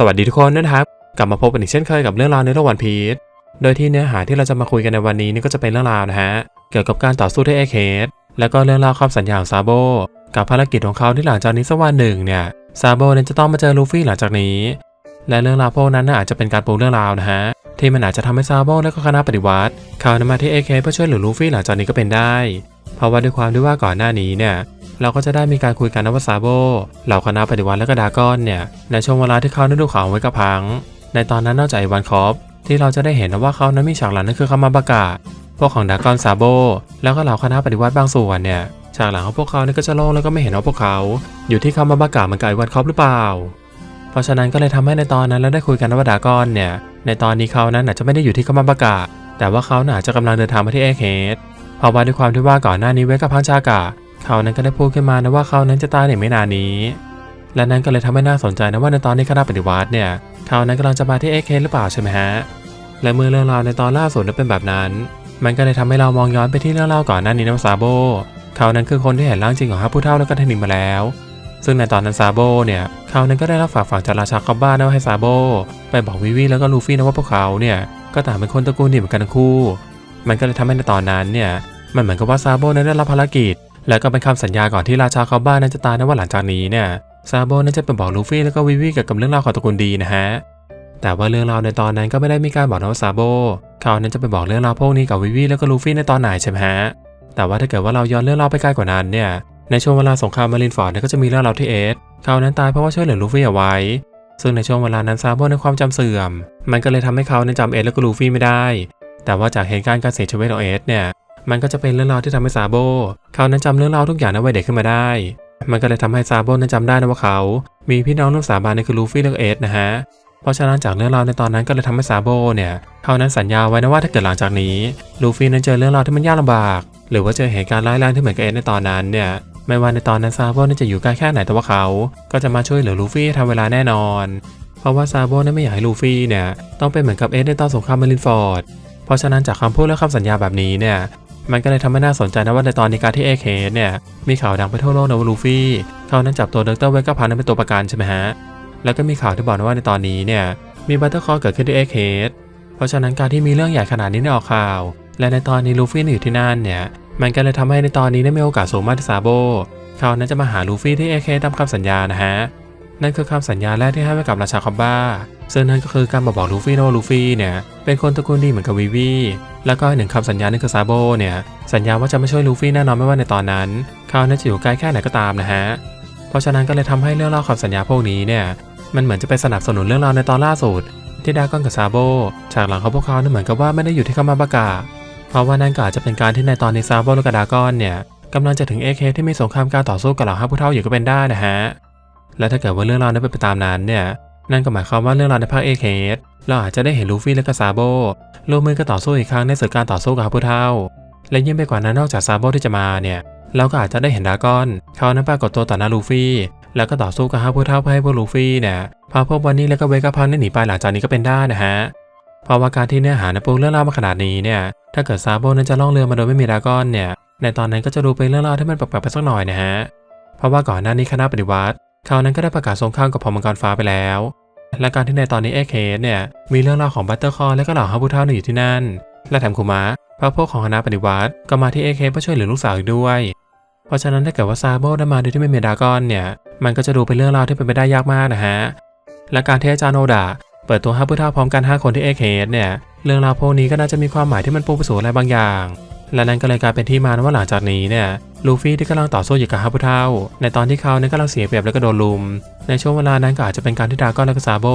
สวัสดีทุกคนนะครับ กลับมาพบกันอีกเช่นเคยกับเรื่องราวในโลกวันพีชโดยที่เนื้อหาที่เราจะมาคุยกันในวันนี้นี่ก็จะเป็นเรื่องราวนะฮะ เกี่ยวกับการต่อสู้ที่เอเคสแล้วก็เรื่องราวความสัญญาของซาโบกับภารกิจของเขาที่หลังจากนี้สักวันหนึ่งเนี่ยซาโบเนี่ยจะต้องมาเจอลูฟี่หลังจากนี้ และเรื่องราวพวกนั้นน่ะอาจจะเป็นการปูเรื่องราวนะฮะที่มันอาจจะทำให้ซาโบและก็คณะปฏิวัติเขานำมาที่เอเคเพื่อช่วยเหลือลูฟี่หลังจากนี้ก็เป็นได้ เพราะว่าด้วยความที่ว่าก่อนหน้านี้เนี่ย เราก็จะได้มีการคุยกันนะว่าซาโบเหล่าคณะปฏิวัติและก็ดาก้อนเนี่ยในช่วงเวลาที่เขาได้ดูข่าวไว้กับพัง ในตอนนั้นนอกจากไอวันคอฟที่เราจะได้เห็นนว่าเขานั้นมีฉากหลังนั่นคือคำมาประกาศพวกของดาก้อนซาโบแล้วก็เหล่าคณะปฏิวัติบางส่วนเนี่ยฉากหลังของพวกเขาเนี่ยก็จะโล่งแล้วก็ไม่เห็นว่าพวกเขา อยู่ที่คำมาประกาศเหมันกับไอวันคอฟหรือเปล่า เพราะฉะนั้นก็เลยทำให้ในตอนนั้นเราได้คุยกันนว่าดาก้อนเนี่ยในตอนนี้เขานั้นอาจจะไม่ได้อยู่ที่คำมาประกาศแต่ว่าเขาน่าจะกำลังเดินทางมาที่เอเคสเพราะว่าด้วยความที่ว่าก่อนหน้านี้เวกับพังจากะ เขานั้นก็ได้พูดขึ้นมานะว่าเขานั้นจะตายในไม่นานนี้ และนั่นก็เลยทำให้น่าสนใจนะว่าในตอนนี้คณะปฏิวัติเนี่ยเขานั้นกำลังจะมาที่เอเคหรือเปล่าใช่ไหมฮะ และเมื่อเรื่องราวในตอนล่าสุดนั้นเป็นแบบนั้น มันก็เลยทำให้เรามองย้อนไปที่เรื่องเล่าวก่อนหน้านี้นะซาโบ เขานั้นคือคนที่เห็นร่างจริงของฮาผู้เท่าและก็เทนิมมาแล้ว ซึ่งในตอนนั้นซาโบเนี่ยเขานั้นก็ได้รับฝากฝังจากราชาคอบบ้านะว่าให้ซาโบไปบอกวิวีแล้วก็ลูฟี่นะว่าพวกเขาเนี่ยก็ต่างเป็นคนตระกูลเดียวกันทั้งคู่ มันก็เลยทำให้ในตอนนั้นเนี่ยมันเหมือนกับว่าซาโบนั้นได้รับภารกิจ แล้วก็เป็นคำสัญญาก่อนที่ราชาคอบบ้านั้นจะตายนะว่าหลังจากนี้เนี่ยซาโบนั้นจะไปบอกลูฟี่แล้วก็วิวี่เกี่ยวกับเรื่องราวของตระกูลดีนะฮะแต่ว่าเรื่องราวในตอนนั้นก็ไม่ได้มีการบอกนะว่าซาโบเขานั้นจะไปบอกเรื่องราวพวกนี้กับวิวี่แล้วก็ลูฟี่ในตอนไหนใช่ไหมฮะแต่ว่าถ้าเกิดว่าเราย้อนเรื่องราวไปไกลกว่านั้นเนี่ยในช่วงเวลาสงครามมารินฟอร์ดเนี่ยก็จะมีเรื่องราวที่เอสเขานั้นตายเพราะว่าช่วยเหลือลูฟี่เอาไว้ ซึ่งในช่วงเวลานั้นซาโบในความจำเสื่อม มันก็เลยทำให้เขานั้นจำเอสแล้วก็ลูฟี่ไม่ได้ แต่ว่าจากเหตุการณ์การเสียชีวิตของเอสเนี่ย มันก็จะเป็นเรื่องราวที่ทำให้ซาโบเขานั้นจำเรื่องราวทุกอย่างในวัยเด็กขึ้นมาได้ มันก็เลยทำให้ซาโบนั้นจำได้นะว่าเขา มีพี่น้องร่วมสาบานในคือลูฟี่และก็เอสนะฮะเพราะฉะนั้นจากเรื่องราวในตอนนั้นก็เลยทำให้ซาโบเนี่ยเขานั้นสัญญาไว้นะว่าถ้าเกิดหลังจากนี้ลูฟี่นั้นเจอเรื่องราวที่มันยากลำบาก หรือว่าเจอเหตุการณ์ร้ายแรงที่เหมือนกับเอสในตอนนั้นเนี่ยไม่ว่าในตอนนั้นซาโบนั้นจะอยู่ใกล้แค่ไหนแต่ว่าเขา ก็จะมาช่วยเหลือลูฟี่ทำเวลาแน่นอน เพราะว่าซาโบนั้นไม่อยากให้ลูฟี่เนี่ยต้องเป็นเหมือนกับเอสในตอนสงครามมารินฟอร์ด เพราะฉะนั้นจากคำพูดและคำสัญญาแบบนี้เนี่ย มันก็เลยทำให้น่าสนใจนะว่าในตอนนี้การที่เอเคเนี่ยมีข่าวดังไปทั่วโลกนะว่าลูฟี่เขานั้นจับตัวดรเวก้าพันนั้นเป็นตัวประกันใช่ไหมฮะแล้วก็มีข่าวที่บอกว่าในตอนนี้เนี่ยมีบัตเตอร์คอร์เกิดขึ้นที่เอเคสเพราะฉะนั้นการที่มีเรื่องใหญ่ขนาดนี้ได้ออกข่าว และในตอนนี้ลูฟี่อยู่ที่นั่นเนี่ยมันก็เลยทำให้ในตอนนี้ได้มีโอกาสสูงมากที่ซาโบเขานั้นจะมาหาลูฟี่ที่เอเคตามคำสัญญานะฮะ นั่นคือคำสัญญาแรกที่ให้ไว้กับราชาคอบบ้าซึ่งนั่นก็คือการมาบอกลูฟี่นะว่าลูฟี่เนี่ยเป็นคนตระกูลดีเหมือนกับวีวีแล้วก็อีกหนึ่งคำสัญญานั่นคือซาโบเนี่ยสัญญาว่าจะไม่ช่วยลูฟี่แน่นอนไม่ว่าในตอนนั้นเขาน่าจะอยู่ไกล้แค่ไหนก็ตามนะฮะเพราะฉะนั้นก็เลยทำให้เรื่องเล่าคำสัญญาพวกนี้เนี่ยมันเหมือนจะไปสนับสนุนเรื่องราวในตอนล่าสุดที่ดากอนกับซาโบฉากหลังของพวกเขาเนี่ยเหมือนกับว่าไม่ได้อยู่ที่คำมาประกาเพราะว่านั่นก็อาจจะเป็นการที่ในตอนในซาโบและกดากอนเนี่ยกำลังจะถึงเอเคที่มีสงครามการต่อสู้กับเหล่าห้าผู้เท่าอยู่ก็เป็นได้นะฮะ และถ้าเกิดว่าเรื่องราวนั้นเป็นไปตามนั้นเนี่ย นั่นก็หมายความว่าเรื่องราวในภาคเอเคสเราอาจจะได้เห็นลูฟี่และก็ซาโบร่วมมือกันต่อสู้อีกครั้งในศึกการต่อสู้กับห้าผู้เท่าและยิ่งไปกว่านั้นนอกจากซาโบที่จะมาเนี่ยเราก็อาจจะได้เห็นดากอน เขานั้นปรากฏตัวต่อหน้าลูฟี่ แล้วก็ต่อสู้กับห้าผู้เท่าเพื่อให้พวกลูฟี่เนี่ยพาพวกวันนี้แล้วก็เวก้าพังนั้หนีไปหลังจากนี้ก็เป็นได้นะฮะเพราะว่าการที่เนื้อหาในปูเรื่องราวมาขนาดนี้เนี่ยถ้าเกิดซาโบนั้นจะล่องเรือมาโดยไม่มีดากอนเนี่ยในตอนนั้นก็จะดูเป็นเรื่องราวที่มันแปลกๆไปสักหน่อยนะฮะเพราะว่าก่อนหน้านี้คณะปฏิวัติ เขานั้นก็ได้ประกาศสงครามกับเผ่ามังกรฟ้าไปแล้ว และการที่ในตอนนี้เอเคสเนี่ยมีเรื่องราวของบัตเตอร์คอร์และก็เหล่าฮาบุเท่าอยู่ที่นั่น และแถมคุมะพระพวกของคณะปฏิวัติก็มาที่เอเคเพื่อช่วยเหลือลูกสาวอีกด้วย เพราะฉะนั้นถ้าเกิดว่าซาโบได้มาโดยที่ไม่มีดากอนเนี่ยมันก็จะดูเป็นเรื่องราวที่เป็นไปได้ยากมากนะฮะและการที่อาจารย์โนดะเปิดตัวห้าผู้เท่าพร้อมกัน 5 คนที่เอเคสเนี่ยเรื่องราวพวกนี้ก็น่าจะมีความหมายที่มันปูไปสู่อะไรบางอย่าง และนั่นก็เลยกลายเป็นที่มาว่าหลังจากนี้เนี่ยลูฟี่ที่กำลังต่อสู้อยู่กับฮาปุเท่าในตอนที่เขาเนี่ยกำลังเสียเปรียบแล้วก็โดนลุม ในช่วงเวลานั้นก็อาจจะเป็นการที่ดากอนและก็ซาโบ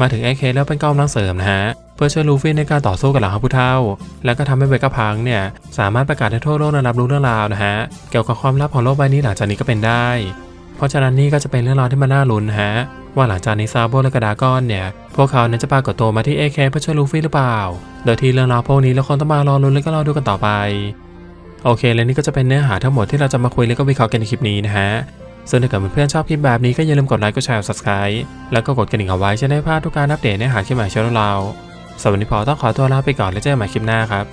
มาถึงเอเคแล้วเป็นกองกำลังเสริมนะฮะเพื่อช่วยลูฟี่ในการต่อสู้กับเหล่าฮาปุเท่าและก็ทำให้เวก้าพังเนี่ยสามารถประกาศให้ทั่วโลกได้รับรู้เรื่องราวนะฮะเกี่ยวกับความลับของโลกใบนี้หลังจากนี้ก็เป็นได้ เพราะฉะนั้นนี่ก็จะเป็นเรื่องราวที่มันน่าลุ้นฮะว่าหลังจากนี้ซาโบและกระดากอนเนี่ย พวกเขานั้นจะปรากฏตัวมาที่เอเคเพื่อช่วยลูฟี่หรือเปล่า โดยที่เรื่องราวพวกนี้เราคงต้องมารอลุ้นและก็รอดูกันต่อไป โอเค และนี่ก็จะเป็นเนื้อหาทั้งหมดที่เราจะมาคุยและก็วิเคราะห์กันในคลิปนี้นะฮะส่วนถ้าเกิดเพื่อนๆชอบคลิปแบบนี้ก็อย่าลืมกดไลค์กดแชร์ subscribe แล้วก็กดกระดิ่งเอาไว้จะได้พลาดทุกการอัปเดตเนื้อหาคลิปใหม่ช่องเราสำหรับวันนี้พอต้องขอตัวลาไปก่อนแล้วเจอกันใหม่คลิปหน้าครับ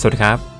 สวัสดีครับ